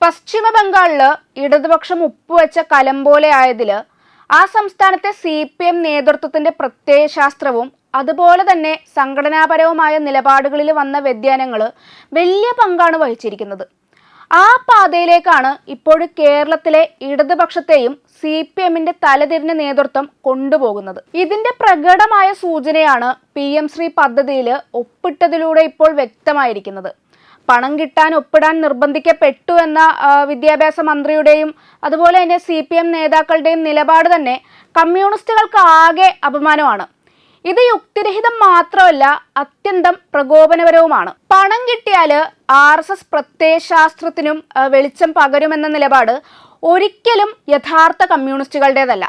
പശ്ചിമ ബംഗാളിൽ ഇടതുപക്ഷം ഉപ്പുവെച്ച കലം പോലെ ആയതിൽ ആ സംസ്ഥാനത്തെ സി പി എം നേതൃത്വത്തിന്റെ പ്രത്യയശാസ്ത്രവും അതുപോലെ തന്നെ സംഘടനാപരവുമായ നിലപാടുകളിൽ വന്ന വ്യതിയാനങ്ങൾ വലിയ പങ്കാണ് വഹിച്ചിരിക്കുന്നത്. ആ പാതയിലേക്കാണ് ഇപ്പോൾ കേരളത്തിലെ ഇടതുപക്ഷത്തെയും സി പി എമ്മിന്റെ തലതിരിഞ്ഞ നേതൃത്വം കൊണ്ടുപോകുന്നത്. ഇതിന്റെ പ്രകടമായ സൂചനയാണ് പി എം ശ്രീ പദ്ധതിയിൽ ഒപ്പിട്ടതിലൂടെ ഇപ്പോൾ വ്യക്തമായിരിക്കുന്നത്. പണം കിട്ടാൻ ഒപ്പിടാൻ നിർബന്ധിക്കപ്പെട്ടു എന്ന വിദ്യാഭ്യാസ മന്ത്രിയുടെയും അതുപോലെ തന്നെ സി പി എം നേതാക്കളുടെയും നിലപാട് തന്നെ കമ്മ്യൂണിസ്റ്റുകൾക്ക് ആകെ അപമാനമാണ്. ഇത് യുക്തിരഹിതം മാത്രമല്ല അത്യന്തം പ്രകോപനപരവുമാണ്. പണം കിട്ടിയാൽ ആർ എസ് എസ് പ്രത്യയശാസ്ത്രത്തിനും വെളിച്ചം പകരുമെന്ന നിലപാട് ഒരിക്കലും യഥാർത്ഥ കമ്മ്യൂണിസ്റ്റുകളുടേതല്ല.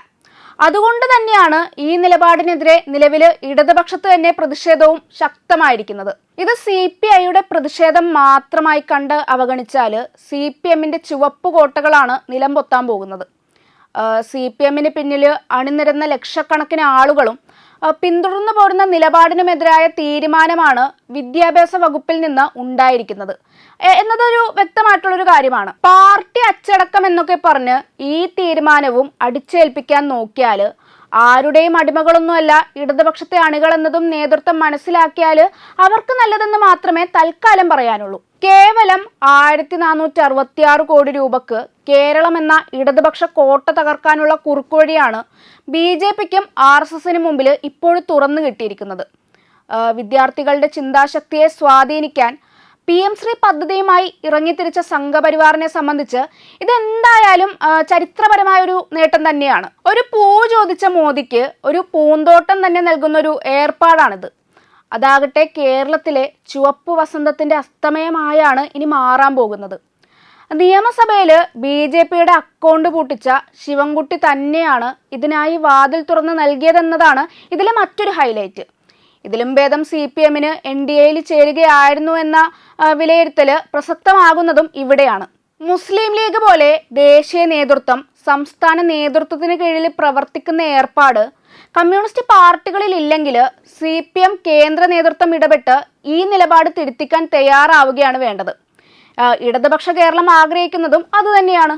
അതുകൊണ്ട് തന്നെയാണ് ഈ നിലപാടിനെതിരെ നിലവിൽ ഇടതുപക്ഷത്ത് തന്നെ പ്രതിഷേധവും ശക്തമായിരിക്കുന്നത്. ഇത് സി പി ഐയുടെ പ്രതിഷേധം മാത്രമായി കണ്ട് അവഗണിച്ചാൽ സി പി എമ്മിന്റെ ചുവപ്പ് കോട്ടകളാണ് നിലം പൊത്താൻ പോകുന്നത്. സി പി എമ്മിന് പിന്നിൽ അണിനിരന്ന ലക്ഷക്കണക്കിന് ആളുകളും പിന്തുടർന്നു പോരുന്ന നിലപാടിനുമെതിരായ തീരുമാനമാണ് വിദ്യാഭ്യാസ വകുപ്പിൽ നിന്ന് ഉണ്ടായിരിക്കുന്നത്. എന്നതൊരു വ്യക്തമായിട്ടുള്ളൊരു കാര്യമാണ്. പാർട്ടി അച്ചടക്കം എന്നൊക്കെ പറഞ്ഞ് ഈ തീരുമാനവും അടിച്ചേൽപ്പിക്കാൻ നോക്കിയാൽ ആരുടെയും അടിമകളൊന്നുമല്ല ഇടതുപക്ഷത്തെ അണികൾ എന്നതും നേതൃത്വം മനസ്സിലാക്കിയാൽ അവർക്ക് നല്ലതെന്ന് മാത്രമേ തൽക്കാലം പറയാനുള്ളൂ. കേവലം ആയിരത്തി നാനൂറ്റി അറുപത്തി ആറ് കോടി രൂപക്ക് കേരളം എന്ന ഇടതുപക്ഷ കോട്ട തകർക്കാനുള്ള കുറുക്കുവഴിയാണ് ബി ജെ പിക്കും ആർ എസ് എസിന് മുമ്പിൽ ഇപ്പോൾ തുറന്നു കിട്ടിയിരിക്കുന്നത്. വിദ്യാർത്ഥികളുടെ ചിന്താശക്തിയെ സ്വാധീനിക്കാൻ പി എം ശ്രീ പദ്ധതിയുമായി ഇറങ്ങിത്തിരിച്ച സംഘപരിവാറിനെ സംബന്ധിച്ച് ഇതെന്തായാലും ചരിത്രപരമായ ഒരു നേട്ടം തന്നെയാണ്. ഒരു പൂ ചോദിച്ച മോദിക്ക് ഒരു പൂന്തോട്ടം തന്നെ നൽകുന്ന ഒരു ഏർപ്പാടാണിത്. അതാകട്ടെ കേരളത്തിലെ ചുവപ്പ് വസന്തത്തിന്റെ അസ്തമയമായാണ് ഇനി മാറാൻ പോകുന്നത്. നിയമസഭയിൽ ബി ജെ പിയുടെ അക്കൗണ്ട് പൂട്ടിച്ച ശിവൻകുട്ടി തന്നെയാണ് ഇതിനായി വാതിൽ തുറന്ന് നൽകിയതെന്നതാണ് ഇതിലെ മറ്റൊരു ഹൈലൈറ്റ്. ഇതിലും ഭേദം സി പി എമ്മിന് എൻ ഡി എയിൽ ചേരുകയായിരുന്നു എന്ന വിലയിരുത്തൽ പ്രസക്തമാകുന്നതും ഇവിടെയാണ്. മുസ്ലിം ലീഗ് പോലെ ദേശീയ നേതൃത്വം സംസ്ഥാന നേതൃത്വത്തിന് കീഴിൽ പ്രവർത്തിക്കുന്ന ഏർപ്പാട് കമ്മ്യൂണിസ്റ്റ് പാർട്ടികളിൽ ഇല്ലെങ്കിൽ സി പി എം കേന്ദ്ര നേതൃത്വം ഇടപെട്ട് ഈ നിലപാട് തിരുത്തിക്കാൻ തയ്യാറാവുകയാണ് വേണ്ടത്. ഇടതുപക്ഷ കേരളം ആഗ്രഹിക്കുന്നതും അതുതന്നെയാണ്.